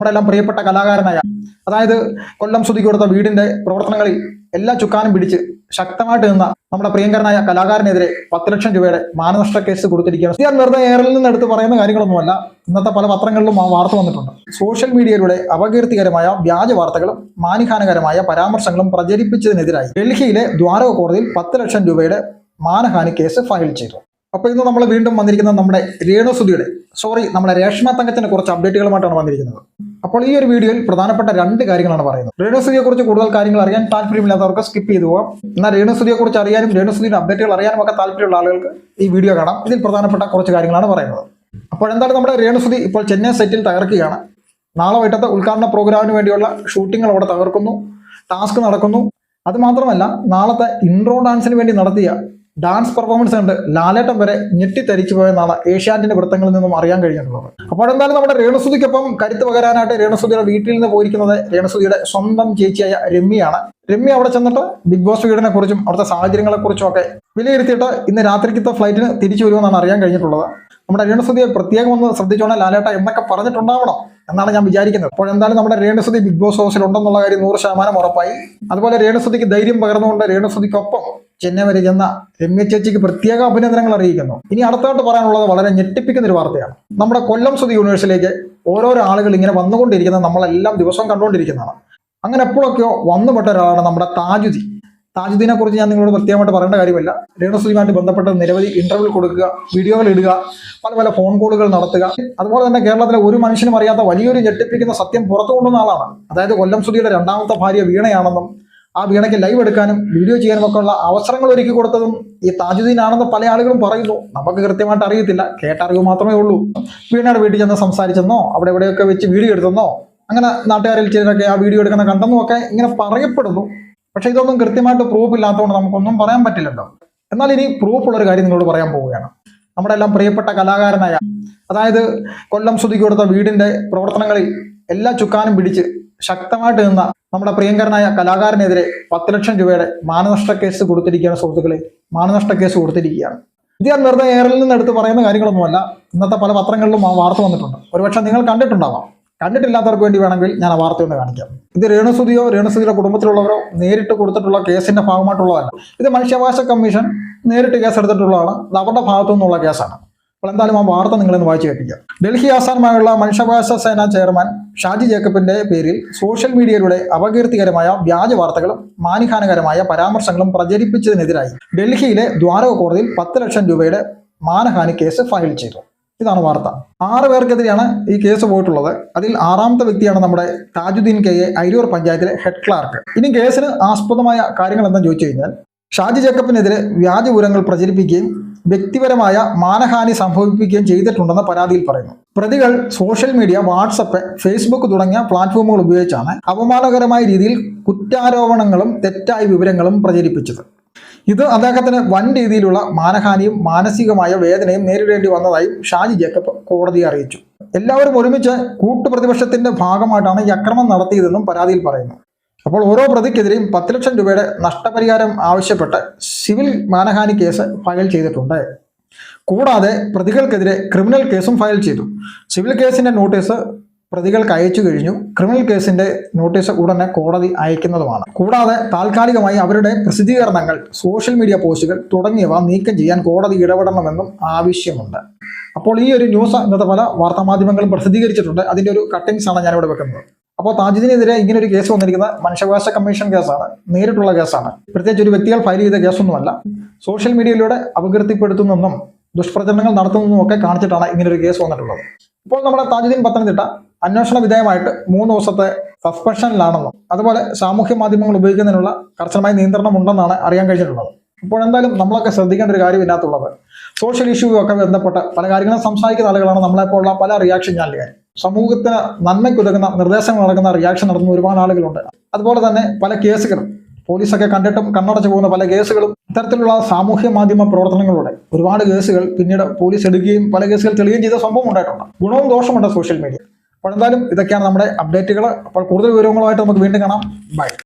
നമ്മുടെ എല്ലാം പ്രിയപ്പെട്ട കലാകാരനായ അതായത് കൊല്ലം സ്തുതി കൊടുത്ത വീടിന്റെ പ്രവർത്തനങ്ങളിൽ എല്ലാ ചുക്കാനും പിടിച്ച് ശക്തമായിട്ട് നിന്ന നമ്മുടെ പ്രിയങ്കരനായ കലാകാരനെതിരെ പത്ത് ലക്ഷം രൂപയുടെ മാനനഷ്ട കേസ് കൊടുത്തിരിക്കുകയാണ്. ഞാൻ വെറുതെ എയറിൽ നിന്ന് എടുത്ത് പറയുന്ന കാര്യങ്ങളൊന്നുമല്ല ഇന്നത്തെ പല പത്രങ്ങളിലും ആ വാർത്ത വന്നിട്ടുണ്ട്. സോഷ്യൽ മീഡിയയിലൂടെ അപകീർത്തികരമായ വ്യാജ വാർത്തകളും മാനിഹാനകരമായ പരാമർശങ്ങളും പ്രചരിപ്പിച്ചതിനെതിരായി ഡൽഹിയിലെ ദ്വാരക കോടതിയിൽ പത്ത് ലക്ഷം രൂപയുടെ മാനഹാനി കേസ് ഫയൽ ചെയ്തു. അപ്പോൾ ഇന്ന് നമ്മൾ വീണ്ടും വന്നിരിക്കുന്നത് നമ്മുടെ രേണുസുതിയുടെ സോറി നമ്മുടെ രേഷ്മ തങ്കത്തിന്റെ കുറച്ച് അപ്ഡേറ്റുകളുമായിട്ടാണ് വന്നിരിക്കുന്നത്. അപ്പോൾ ഈ ഒരു വീഡിയോയിൽ പ്രധാനപ്പെട്ട രണ്ട് കാര്യങ്ങളാണ് പറയുന്നത്. രേണുസുതിയെ കുറിച്ച് കൂടുതൽ കാര്യങ്ങൾ അറിയാൻ താല്പര്യമില്ലാത്തവർക്ക് സ്കിപ്പ് ചെയ്തു പോകാം എന്നാൽ രേണുസുതിയെ കുറിച്ച് അറിയാനും രേണുസുതിയുടെ അപ്ഡേറ്റുകൾ അറിയാനും ഒക്കെ താല്പര്യമുള്ള ആളുകൾക്ക് ഈ വീഡിയോ കാണാം. ഇതിൽ പ്രധാനപ്പെട്ട കുറച്ച് കാര്യങ്ങളാണ് പറയുന്നത്. അപ്പോൾ എന്താണ് നമ്മുടെ രേണുസുതി ഇപ്പോൾ ചെന്നൈ സെറ്റിൽ തകർക്കുകയാണ്. നാളെ വൈകിട്ടത്തെ ഉദ്ഘാടന പ്രോഗ്രാമിന് വേണ്ടിയുള്ള ഷൂട്ടിങ്ങൾ അവിടെ തകർക്കുന്നു. ടാസ്ക് നടക്കുന്നു. അതുമാത്രമല്ല നാളത്തെ ഇൻട്രോ ഡാൻസിന് വേണ്ടി നടത്തിയ ഡാൻസ് പെർഫോമൻസ് കണ്ട് ലാലേട്ടം വരെ ഞെട്ടിത്തരിച്ചു പോയെന്നാണ് ഏഷ്യാറ്റിന്റെ വൃത്തങ്ങളിൽ നിന്നും അറിയാൻ കഴിഞ്ഞിട്ടുള്ളത് അപ്പോൾ എന്തായാലും നമ്മുടെ രേണുസുതിക്കൊപ്പം കരുത്ത് പകരാനായിട്ട് രേണുസുതിയുടെ വീട്ടിൽ നിന്ന് പോയിരിക്കുന്നത് രേണുസുതിയുടെ സ്വന്തം ചേച്ചിയായ രമ്യയാണ്. രമ്യ അവിടെ ചെന്നിട്ട് ബിഗ് ബോസ് വീടിനെ കുറിച്ചും അവിടുത്തെ സാഹചര്യങ്ങളെ കുറിച്ചും ഒക്കെ വിലയിരുത്തിയിട്ട് ഇന്ന് രാത്രിക്കത്തെ ഫ്ലൈറ്റിന് തിരിച്ചു വരുമെന്നാണ് അറിയാൻ കഴിഞ്ഞിട്ടുള്ളത്. നമ്മുടെ രേണുസുതിയെ പ്രത്യേകം ഒന്ന് ശ്രദ്ധിച്ചോണം ലാലേട്ട എന്നൊക്കെ പറഞ്ഞിട്ടുണ്ടാവണം എന്നാണ് ഞാൻ വിചാരിക്കുന്നത്. അപ്പോൾ എന്തായാലും നമ്മുടെ രേണുസുതി ബിഗ് ബോസ് ഹൗസിൽ ഉണ്ടെന്നുള്ള കാര്യം നൂറ് ശതമാനം ഉറപ്പായി. അതുപോലെ രേണുസുതിക്ക് ധൈര്യം പകർന്നുകൊണ്ട് രേണുസുതിക്കൊപ്പം ചെന്നൈ വരെ ചെന്ന രമ്യ ചേച്ചിക്ക് പ്രത്യേക അഭിനന്ദനങ്ങൾ അറിയിക്കുന്നു. ഇനി അടുത്തായിട്ട് പറയാനുള്ളത് വളരെ ഞെട്ടിപ്പിക്കുന്ന ഒരു വാർത്തയാണ്. നമ്മുടെ കൊല്ലം സുതി യൂണിവേഴ്സിലേക്ക് ഓരോരോ ആളുകൾ ഇങ്ങനെ വന്നുകൊണ്ടിരിക്കുന്നത് നമ്മളെല്ലാം ദിവസം കണ്ടുകൊണ്ടിരിക്കുന്നതാണ്. അങ്ങനെ എപ്പോഴൊക്കെയോ വന്നുപെട്ട ഒരാളാണ് നമ്മുടെ താജുദി താജുദ്ദീനെ കുറിച്ച് ഞാൻ നിങ്ങളോട് പ്രത്യേകമായിട്ട് പറയേണ്ട കാര്യമില്ല. രേണുസുതിയുമായിട്ട് ബന്ധപ്പെട്ട നിരവധി ഇന്റർവ്യൂ കൊടുക്കുക വീഡിയോകൾ ഇടുക പല പല ഫോൺ കോളുകൾ നടത്തുക. അതുപോലെ തന്നെ കേരളത്തിലെ ഒരു മനുഷ്യനും അറിയാത്ത വലിയൊരു ഞെട്ടിപ്പിക്കുന്ന സത്യം പുറത്തു കൊണ്ടുവന്ന ആളാണ്. അതായത് കൊല്ലം സുതിയുടെ രണ്ടാമത്തെ ഭാര്യ വീണയാണെന്നും ആ വീണയ്ക്ക് ലൈവ് എടുക്കാനും വീഡിയോ ചെയ്യാനും ഒക്കെ ഉള്ള അവസരങ്ങൾ ഒരുക്കി കൊടുത്തതും ഈ താജുദ്ദീൻ ആണെന്ന് പല ആളുകളും പറയുന്നു. നമുക്ക് കൃത്യമായിട്ട് അറിയത്തില്ല. കേട്ടറിവ് മാത്രമേ ഉള്ളൂ. വീണയുടെ വീട്ടിൽ ചെന്ന് സംസാരിച്ചെന്നോ അവിടെ എവിടെയൊക്കെ വെച്ച് വീഡിയോ എടുത്തെന്നോ അങ്ങനെ നാട്ടുകാരിൽ ചിലരൊക്കെ ആ വീഡിയോ എടുക്കുന്ന കണ്ടെന്നും ഒക്കെ ഇങ്ങനെ പറയപ്പെടുന്നു. പക്ഷേ ഇതൊന്നും കൃത്യമായിട്ട് പ്രൂഫ് ഇല്ലാത്തതുകൊണ്ട് നമുക്കൊന്നും പറയാൻ പറ്റില്ലല്ലോ. എന്നാൽ ഇനി പ്രൂഫ് ഉള്ള ഒരു കാര്യം നിങ്ങളോട് പറയാൻ പോവുകയാണ്. നമ്മുടെ എല്ലാം പ്രിയപ്പെട്ട കലാകാരനായ അതായത് കൊല്ലം സുതിക്ക് കൊടുത്ത വീടിന്റെ പ്രവർത്തനങ്ങളിൽ എല്ലാ ചുക്കാനും പിടിച്ച് ശക്തമായിട്ട് നിന്ന നമ്മുടെ പ്രിയങ്കരനായ കലാകാരനെതിരെ പത്ത് ലക്ഷം രൂപയുടെ മാനനഷ്ട കേസ് കൊടുത്തിരിക്കുകയാണ് സുഹൃത്തുക്കളെ. മാനനഷ്ട കേസ് കൊടുത്തിരിക്കുകയാണ്. ഇത് ഞാൻ വെറുതെ എയറിൽ നിന്ന് എടുത്ത് പറയുന്ന കാര്യങ്ങളൊന്നുമല്ല. ഇന്നത്തെ പല പത്രങ്ങളിലും ആ വാർത്ത വന്നിട്ടുണ്ട്. ഒരുപക്ഷെ നിങ്ങൾ കണ്ടിട്ടുണ്ടാവാം. കണ്ടിട്ടില്ലാത്തവർക്ക് വേണ്ടി വേണമെങ്കിൽ ഞാൻ ആ വാർത്ത ഒന്ന് കാണിക്കാം. ഇത് രേണുസുതിയോ രേണുസുതിയുടെ കുടുംബത്തിലുള്ളവരോ നേരിട്ട് കൊടുത്തിട്ടുള്ള കേസിന്റെ ഭാഗമായിട്ടുള്ളതല്ല. ഇത് മനുഷ്യാവകാശ കമ്മീഷൻ നേരിട്ട് കേസ് എടുത്തിട്ടുള്ളതാണ് അത് അവരുടെ ഭാഗത്തു നിന്നുള്ള കേസാണ്. അപ്പോൾ എന്തായാലും ആ വാർത്ത നിങ്ങളൊന്ന് വായിച്ചു കേൾപ്പിക്കാം. ഡൽഹി ആസ്ഥാനമായുള്ള മനുഷ്യാവകാശ സേന ചെയർമാൻ ഷാജി ജേക്കബിന്റെ പേരിൽ സോഷ്യൽ മീഡിയയിലൂടെ അപകീർത്തികരമായ വ്യാജ വാർത്തകളും മാനഹാനകരമായ പരാമർശങ്ങളും പ്രചരിപ്പിച്ചതിനെതിരായി ഡൽഹിയിലെ ദ്വാരക കോടതിയിൽ പത്ത് ലക്ഷം രൂപയുടെ മാനഹാനി കേസ് ഫയൽ ചെയ്തു. ഇതാണ് വാർത്ത. ആറ് പേർക്കെതിരെയാണ് ഈ കേസ് പോയിട്ടുള്ളത്. അതിൽ ആറാമത്തെ വ്യക്തിയാണ് നമ്മുടെ താജുദ്ദീൻ കെ എ അരിയൂർ പഞ്ചായത്തിലെ ഹെഡ് ക്ലാർക്ക്. ഇനി കേസിന് ആസ്പദമായ കാര്യങ്ങൾ എന്താണെന്ന് ചോദിച്ചു കഴിഞ്ഞാൽ ഷാജി ജേക്കബിനെതിരെ വ്യാജ വിവരങ്ങൾ പ്രചരിപ്പിക്കുകയും വ്യക്തിപരമായ മാനഹാനി സംഭവിപ്പിക്കുകയും ചെയ്തിട്ടുണ്ടെന്ന് പരാതിയിൽ പറയുന്നു. പ്രതികൾ സോഷ്യൽ മീഡിയ വാട്സപ്പ് ഫേസ്ബുക്ക് തുടങ്ങിയ പ്ലാറ്റ്ഫോമുകൾ ഉപയോഗിച്ചാണ് അപമാനകരമായ രീതിയിൽ കുറ്റാരോപണങ്ങളും തെറ്റായ വിവരങ്ങളും പ്രചരിപ്പിച്ചത്. ഇത് അദ്ദേഹത്തിന് വൻ രീതിയിലുള്ള മാനഹാനിയും മാനസികമായ വേദനയും നേരിടേണ്ടി വന്നതായും ഷാജി ജേക്കബ് കോടതിയെ അറിയിച്ചു. എല്ലാവരും ഒരുമിച്ച് കൂട്ടുപ്രതിപക്ഷത്തിന്റെ ഭാഗമായിട്ടാണ് ഈ അക്രമം നടത്തിയതെന്നും പരാതിയിൽ പറയുന്നു. അപ്പോൾ ഓരോ പ്രതിക്കെതിരെയും പത്ത് ലക്ഷം രൂപയുടെ നഷ്ടപരിഹാരം ആവശ്യപ്പെട്ട് സിവിൽ മാനഹാനി കേസ് ഫയൽ ചെയ്തിട്ടുണ്ട്. കൂടാതെ പ്രതികൾക്കെതിരെ ക്രിമിനൽ കേസും ഫയൽ ചെയ്തു. സിവിൽ കേസിന്റെ നോട്ടീസ് പ്രതികൾക്ക് അയച്ചു കഴിഞ്ഞു. ക്രിമിനൽ കേസിന്റെ നോട്ടീസ് ഉടനെ കോടതി അയക്കുന്നതുമാണ്. കൂടാതെ താൽക്കാലികമായി അവരുടെ പ്രസിദ്ധീകരണങ്ങൾ സോഷ്യൽ മീഡിയ പോസ്റ്റുകൾ തുടങ്ങിയവ നീക്കം ചെയ്യാൻ കോടതി ഇടപെടണമെന്നും ആവശ്യമുണ്ട്. അപ്പോൾ ഈ ഒരു ന്യൂസ് ഇന്നത്തെ പല വാർത്താമാധ്യമങ്ങളും പ്രസിദ്ധീകരിച്ചിട്ടുണ്ട്. അതിന്റെ ഒരു കട്ടിങ്സ് ആണ് ഞാനിവിടെ വെക്കുന്നത്. അപ്പോൾ താജിദിനെതിരെ ഇങ്ങനെ ഒരു കേസ് വന്നിരിക്കുന്ന മനുഷ്യാവകാശ കമ്മീഷൻ കേസാണ് നേരിട്ടുള്ള കേസാണ് പ്രത്യേകിച്ച് ഒരു വ്യക്തികൾ ഫയൽ ചെയ്ത കേസൊന്നുമല്ല സോഷ്യൽ മീഡിയയിലൂടെ അപകീർത്തിപ്പെടുത്തുന്നെന്നും ദുഷ്പ്രചരണങ്ങൾ നടത്തുന്നതും ഒക്കെ കാണിച്ചിട്ടാണ് ഇങ്ങനെ ഒരു കേസ് വന്നിട്ടുള്ളത്. ഇപ്പോൾ നമ്മുടെ താജുദ്ദീൻ പത്തനംതിട്ട അന്വേഷണ വിധേയമായിട്ട് മൂന്ന് ദിവസത്തെ സസ്പെൻഷനിലാണെന്നും അതുപോലെ സാമൂഹ്യ മാധ്യമങ്ങൾ ഉപയോഗിക്കുന്നതിനുള്ള കർശനമായ നിയന്ത്രണം ഉണ്ടെന്നാണ് അറിയാൻ കഴിഞ്ഞിട്ടുള്ളത്. ഇപ്പോൾ എന്തായാലും നമ്മളൊക്കെ ശ്രദ്ധിക്കേണ്ട ഒരു കാര്യം സോഷ്യൽ ഇഷ്യൂ ഒക്കെ ബന്ധപ്പെട്ട പല കാര്യങ്ങളും സംസാരിക്കുന്ന ആളുകളാണ് നമ്മളെപ്പോലുള്ള പല റിയാക്ഷൻ ചാനലുകാർ സമൂഹത്തിന് നന്മയ്ക്കുതകുന്ന നിർദ്ദേശങ്ങൾ നടക്കുന്ന റിയാക്ഷൻ നടത്തുന്ന ഒരുപാട് ആളുകളുണ്ട്. അതുപോലെ തന്നെ പല കേസുകളും പോലീസൊക്കെ കണ്ടിട്ടും കണ്ണടച്ചു പോകുന്ന പല കേസുകളും ഇത്തരത്തിലുള്ള സാമൂഹ്യ മാധ്യമ പ്രവർത്തനങ്ങളുടെ ഒരുപാട് കേസുകൾ പിന്നീട് പോലീസ് എടുക്കുകയും പല കേസുകൾ തെളിയുകയും ചെയ്ത സംഭവം ഉണ്ടായിട്ടുണ്ട്. ഗുണവും ദോഷമുണ്ട് സോഷ്യൽ മീഡിയ അപ്പോൾ എന്തായാലും ഇതൊക്കെയാണ് നമ്മുടെ അപ്ഡേറ്റുകൾ അപ്പോൾ കൂടുതൽ വിവരങ്ങളുമായിട്ട് നമുക്ക് വീണ്ടും കാണാം. ബൈ